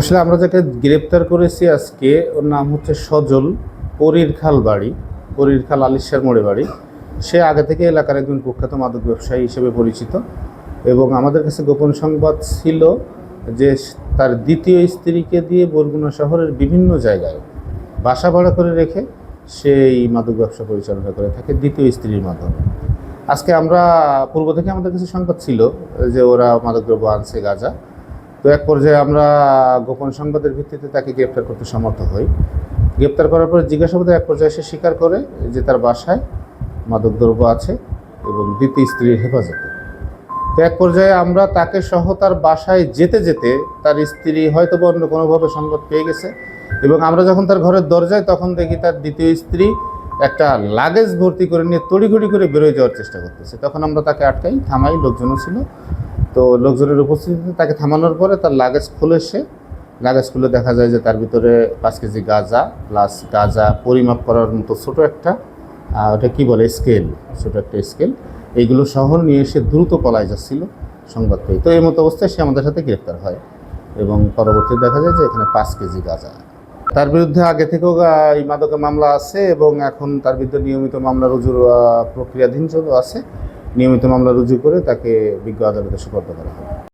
আসলে আমরা যাকে গ্রেপ্তার করেছি আজকে, ওর নাম হচ্ছে সজল, পরীর খাল বাড়ি, পরীর খাল আলিশার মোড়ে বাড়ি। সে আগে থেকে এলাকার একজন কুখ্যাত মাদক ব্যবসায়ী হিসেবে পরিচিত এবং আমাদের কাছে গোপন সংবাদ ছিল যে তার দ্বিতীয় স্ত্রীকে দিয়ে বরগুনা শহরের বিভিন্ন জায়গায় বাসা ভাড়া করে রেখে সেই মাদক ব্যবসা পরিচালনা করে থাকে দ্বিতীয় স্ত্রীর মাধ্যমে। আজকে আমরা, পূর্ব থেকে আমাদের কাছে সংবাদ ছিল যে ওরা মাদকদ্রব্য আনছে গাঁজা। তো এক পর্যায়ে আমরা গোপন সংবাদের ভিত্তিতে তাকে গ্রেপ্তার করতে সমর্থ হই। গ্রেপ্তার করার পরে জিজ্ঞাসাবাদে এক পর্যায়ে সে স্বীকার করে যে তার বাসায় মাদকদ্রব্য আছে এবং দ্বিতীয় স্ত্রীর হেফাজতে। তো এক পর্যায়ে আমরা তাকে সহ তার বাসায় যেতে যেতে তার স্ত্রী হয়তো বা অন্য কোনোভাবে সংবাদ পেয়ে গেছে এবং আমরা যখন তার ঘরের দরজায় তখন দেখি তার দ্বিতীয় স্ত্রী একটা লাগেজ ভর্তি করে নিয়ে তড়িঘড়ি করে বেরোয় যাওয়ার চেষ্টা করতেছে। তখন আমরা তাকে আটকাই, থামাই, লোকজনও ছিল। তো লোকজনের উপস্থিতিতে তাকে থামানোর পরে তার লাগেজ খুলে সে লাগেজ খুলে দেখা যায় যে তার ভিতরে পাঁচ কেজি গাঁজা প্লাস গাঁজা পরিমাপ করার মতো ছোট একটা ওটা কি বলে স্কেল ছোট একটা স্কেল এইগুলো শহর নিয়ে এসে দ্রুত পলায় যাচ্ছিল সংবাদ পেয়ে। তো এই মতো অবস্থায় সে আমাদের সাথে গ্রেপ্তার হয় এবং পরবর্তী দেখা যায় যে এখানে পাঁচ কেজি গাঁজা। তার বিরুদ্ধে আগে থেকেও এই মাদকের মামলা আছে এবং এখন তার বিরুদ্ধে নিয়মিত মামলা রুজুর প্রক্রিয়াধীন আছে। নিয়মিত মামলা রুজু করে তাকে বিজ্ঞ আদালতে সুপর্দ করা হবে